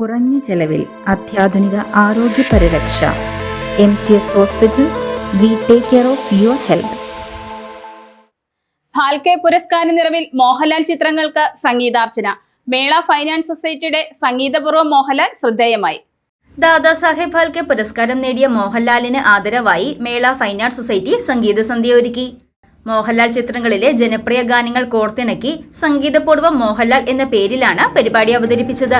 കുറഞ്ഞ ചെലവിൽ അത്യാധുനിക ആരോഗ്യ പരിരക്ഷ M C S hospital we take care of your health. Phalke പുരസ്കാര നിറവിൽ മോഹൻലാൽ ചിത്രങ്ങൾക്ക് സംഗീതാർച്ചന. മേള ഫൈനാൻസ് സൊസൈറ്റിയുടെ സംഗീതപൂർവ മോഹൻലാൽ ശ്രദ്ധേയമായി. ദാദാസാഹേബ് ഫാൽക്കെ പുരസ്കാരം നേടിയ മോഹൻലാലിന് ആദരവായി മേള ഫൈൻ ആർട്സ് സൊസൈറ്റി സംഗീത സന്ധ്യ ഒരുക്കി. മോഹൻലാൽ ചിത്രങ്ങളിലെ ജനപ്രിയ ഗാനങ്ങൾ കോർത്തിണക്കി സംഗീതപൂർവം മോഹൻലാൽ എന്ന പേരിലാണ് പരിപാടി അവതരിപ്പിച്ചത്.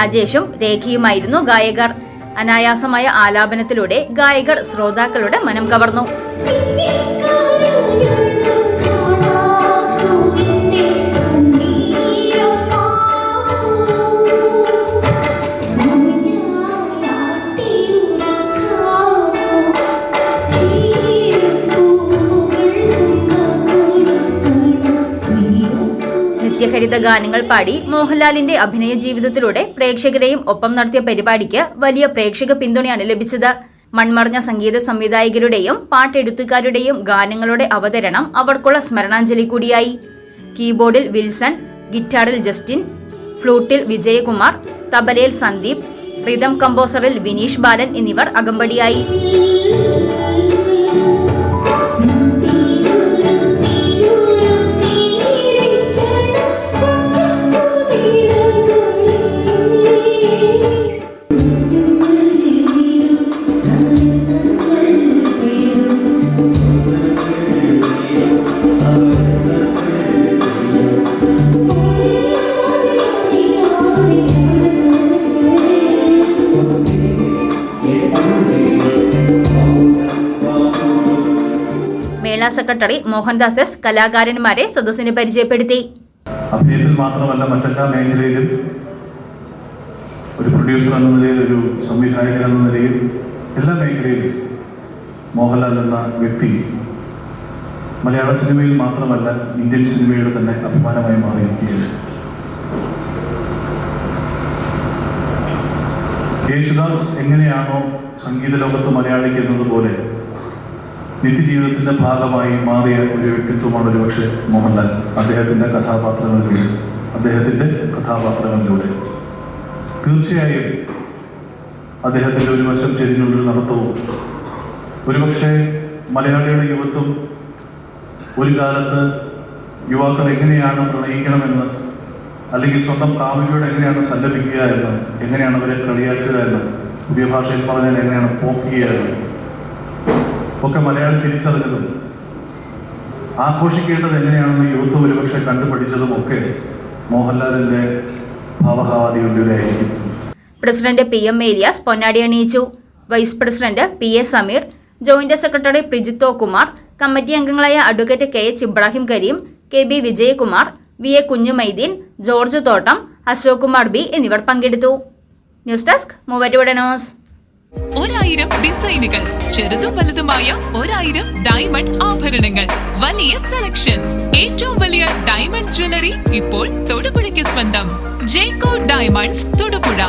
രാജേഷും രേഖയുമായിരുന്നു ഗായകർ. അനായാസമായ ആലാപനത്തിലൂടെ ഗായകർ ശ്രോതാക്കളുടെ മനം കവർന്നു. നിത്യഹരിത ഗാനങ്ങൾ പാടി മോഹൻലാലിന്റെ അഭിനയ ജീവിതത്തിലൂടെ പ്രേക്ഷകരെയും ഒപ്പം നടത്തിയ പരിപാടിക്ക് വലിയ പ്രേക്ഷക പിന്തുണയാണ് ലഭിച്ചത്. മൺമറഞ്ഞ സംഗീത സംവിധായകരുടെയും പാട്ടെഴുത്തുകാരുടെയും ഗാനങ്ങളുടെ അവതരണം അവർക്കുള്ള സ്മരണാഞ്ജലി കൂടിയായി. കീബോർഡിൽ വിൽസൺ ഗിറ്റാറിൽ ജസ്റ്റിൻ ഫ്ലൂട്ടിൽ വിജയകുമാർ തബലയിൽ സന്ദീപ് റിതം കമ്പോസറിൽ വിനീഷ് ബാലൻ എന്നിവർ അകമ്പടിയായി. മേള സെക്രട്ടറി മോഹൻദാസ് എസ് കലാകാരന്മാരെ സദസ്സിന് പരിചയപ്പെടുത്തി. അഭിനയത്തിൽ മാത്രമല്ല മറ്റെല്ലാ മേഖലയിലും ഒരു പ്രൊഡ്യൂസർ എന്ന നിലയിൽ ഒരു സംവിധായകൻ എന്ന നിലയിൽ എല്ലാ മേഖലയിലും മോഹൻലാൽ എന്ന വ്യക്തി മലയാള സിനിമയിൽ മാത്രമല്ല ഇന്ത്യൻ സിനിമയുടെ തന്നെ അഭിമാനമായി മാറിയിരിക്കുകയാണ്. യേശുദാസ് എങ്ങനെയാണോ സംഗീത ലോകത്ത് മലയാളിക്ക് എന്നതുപോലെ നിത്യജീവിതത്തിന്റെ ഭാഗമായി മാറിയ ഒരു വ്യക്തിത്വമാണ് ഒരുപക്ഷെ മോഹൻലാൽ. അദ്ദേഹത്തിന്റെ കഥാപാത്രങ്ങളിലൂടെ. അദ്ദേഹത്തിന്റെ കഥാപാത്രങ്ങളിലൂടെ. തീർച്ചയായും അദ്ദേഹത്തിന്റെ ഒരു വശം ചെരിഞ്ഞുള്ളിൽ നടത്തവും ഒരുപക്ഷെ മലയാളിയുടെ യുവത്വം ഒരു കാലത്ത് യുവാക്കൾ എങ്ങനെയാണ് പ്രണയിക്കണമെന്ന് അല്ലെങ്കിൽ സ്വന്തം കാമുകിയോട് എങ്ങനെയാണ് സല്ലപിക്കുക എന്ന് എങ്ങനെയാണ് അവരെ കളിയാക്കുക എന്ന് പുതിയ ഭാഷയിൽ പറഞ്ഞാൽ എങ്ങനെയാണ് പോക്കുക എന്ന് ഒക്കെ മലയാളി തിരിച്ചറിഞ്ഞതും ആഘോഷിക്കേണ്ടത് എങ്ങനെയാണെന്ന് യുവത്വം ഒരുപക്ഷെ കണ്ടുപഠിച്ചതും ഒക്കെ മോഹൻലാലിന്റെ ഭാവഹാദികളിലൂടെയായിരിക്കും പ്രസിഡന്റ് പി എം ഏലിയാസ് പൊന്നാടി അണിയിച്ചു. Vice president P A Sameer joint secretary പ്രിജിത്തോ Kumar committee അംഗങ്ങളായ advocate K H Ibrahim Kareem K B Vijayakumar V A Kunjumaideen George Thottam Ashok Kumar B എന്നിവർ പങ്കെടുത്തു. ന്യൂസ് ഡെസ്ക് മൂവറ്റുവിടനോസ് ഒരായിരം ഡിസൈനുകൾ ചെറുതും വലുതുമായ ഒരായിരം ഡയമണ്ട് ആഭരണങ്ങൾ. വലിയ സെലക്ഷൻ ഏറ്റവും വലിയ ഡയമണ്ട് ജ്വല്ലറി ഇപ്പോൾ തൊടുപുഴയ്ക്ക് സ്വന്തം. Jacko diamonds Thodupuzha.